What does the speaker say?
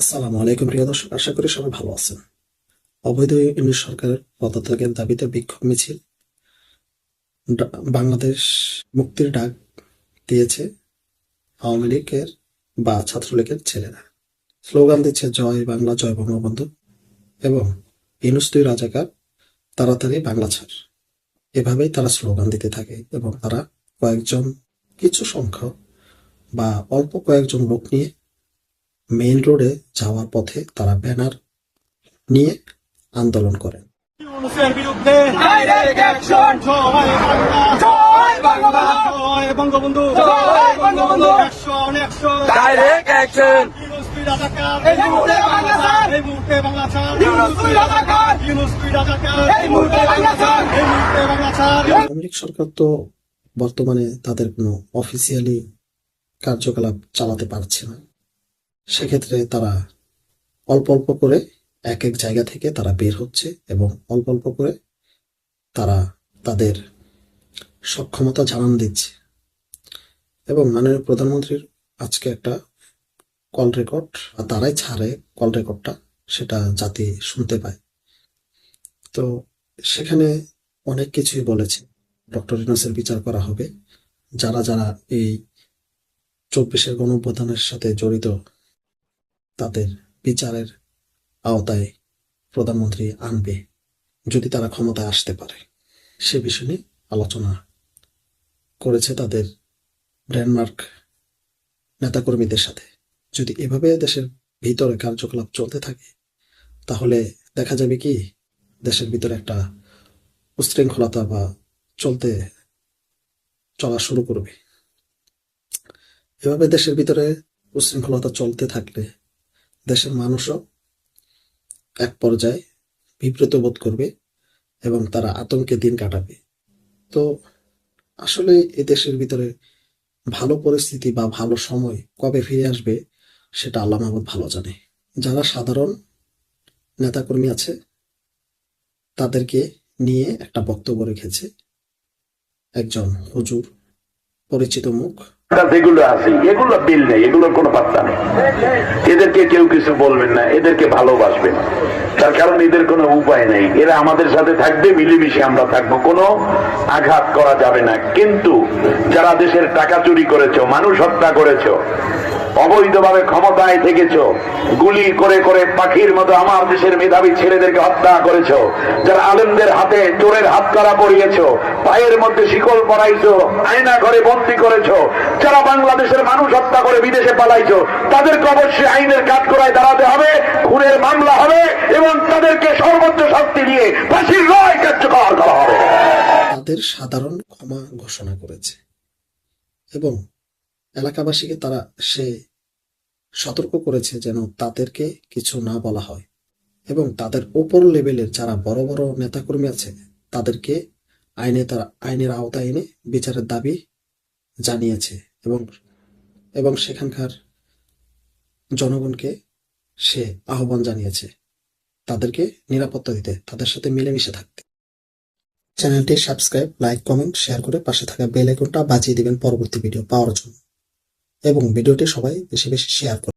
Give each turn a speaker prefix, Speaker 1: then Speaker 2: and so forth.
Speaker 1: আসসালামু আলাইকুম, প্রিয় দর্শক। আশা করি সবাই ভালো আছেন। অবৈধ ইউনিট সরকারের পদত্যাগের দাবিতে বিক্ষোভ মিছিল। বাংলাদেশ মুক্তির ডাক দিয়েছে আওয়ামী লীগের বা ছাত্রলীগের ছেলেরা। স্লোগান দিচ্ছে, জয় বাংলা, জয় বঙ্গবন্ধু। এবং ইনুস দুই রাজাকার, তাড়াতাড়ি বাংলা ছাড়। এভাবেই তারা স্লোগান দিতে থাকে এবং তারা কয়েকজন, কিছু সংখ্যক বা অল্প কয়েকজন লোক নিয়ে মেইন রোডে যাওয়ার পথে তারা ব্যানার নিয়ে আন্দোলন করেন।
Speaker 2: বিরুদ্ধে বঙ্গবন্ধু।
Speaker 1: আওয়ামী সরকার তো বর্তমানে তাদের কোনো অফিসিয়ালি কার্যকলাপ চালাতে পারছে না। সেক্ষেত্রে তারা অল্প অল্প করে এক এক জায়গা থেকে তারা বের হচ্ছে এবং অল্প অল্প করে তারা তাদের সক্ষমতা জানান দিচ্ছে। এবং মাননীয় প্রধানমন্ত্রীর আজকে একটা কল রেকর্ড তারাই ছাড়ে কল রেকর্ডটা, সেটা জাতি শুনতে পায়। তো সেখানে অনেক কিছুই বলেছে। ডক্টর ইউনূসের বিচার করা হবে। যারা যারা এই চব্বিশের গণঅভ্যুত্থানের সাথে জড়িত তাদের বিচারের আওতায় প্রধানমন্ত্রী আনবে যদি তারা ক্ষমতায় আসতে পারে। সে বিষয় নিয়ে আলোচনা করেছে তাদের ডেনমার্ক নেতাকর্মীদের সাথে। যদি এভাবে দেশের ভিতরে কার্যকলাপ চলতে থাকে, তাহলে দেখা যাবে কি, দেশের ভিতরে একটা উশৃঙ্খলতা বা চলতে চলা শুরু করবে। এভাবে দেশের ভিতরে উশৃঙ্খলতা চলতে থাকলে দেশের মানুষও এক পর্যায়ে বিব্রত বোধ করবে এবং তারা আতঙ্কে দিন কাটাবে। তো আসলে এ দেশের ভিতরে ভালো পরিস্থিতি বা ভালো সময় কবে ফিরে আসবে সেটা আল্লাহ মাহমুদ ভালো জানে। যারা সাধারণ নেতাকর্মী আছে, তাদেরকে নিয়ে একটা বক্তব্য রেখেছে। একজন হুজুর, পরিচিত মুখ
Speaker 3: এগুলো আছে। এগুলো বিল নেই, এগুলোর কোনো পাত্তা নেই। এদেরকে কেউ কিছু বলবেন না, এদেরকে ভালোবাসবেন। তার কারণ এদের কোনো উপায় নেই। এরা আমাদের সাথে থাকবে, মিলেমিশে আমরা থাকব। কোনো আঘাত করা যাবে না। কিন্তু যারা দেশের টাকা চুরি করেছ, মানুষ হত্যা করেছ, অবৈধভাবে ক্ষমতায় থেকেছো, গুলি করে করে পাখির মতো আমার দেশের মেধাবী ছেলেদেরকে হত্যা করেছ, যারা আলেমদের হাতে চোরের হাত করা পড়িয়েছো পায়ের মধ্যে শিকল পরাইছো, আয়না ঘরে বন্দি করেছ যারা বাংলাদেশের মানুষ হত্যা করে বিদেশে পালাইছো, তাদেরকে অবশ্যই আইনের কাজ করায় দাঁড়াতে হবে, খুনের মামলা হবে এবং তাদেরকে সর্বোচ্চ শাস্তি দিয়ে ফাঁসির রায় কার্যকর করা হবে।
Speaker 1: তাদের সাধারণ ক্ষমা ঘোষণা করেছে এবং এলাকাবাসীকে তারা সে সতর্ক করেছে যেন তাদেরকে কিছু না বলা হয় এবং তাদের ওপর লেভেলের যারা বড় বড় নেতাকর্মী আছে, তাদেরকে আইনে তারা আইনের আওতায় এনে বিচারের দাবি জানিয়েছে। এবং এবং সেখানকার জনগণকে সে আহ্বান জানিয়েছে। তাদেরকে নিরাপত্তা দিতে, তাদের সাথে মিলেমিশে থাকতে। চ্যানেলটি সাবস্ক্রাইব, লাইক, কমেন্ট, শেয়ার করে পাশে থাকা বেল আইকনটা বাজিয়ে দিবেন পরবর্তী ভিডিও পাওয়ার জন্য। এবং ভিডিওটি সবাই বেশি বেশি শেয়ার করুন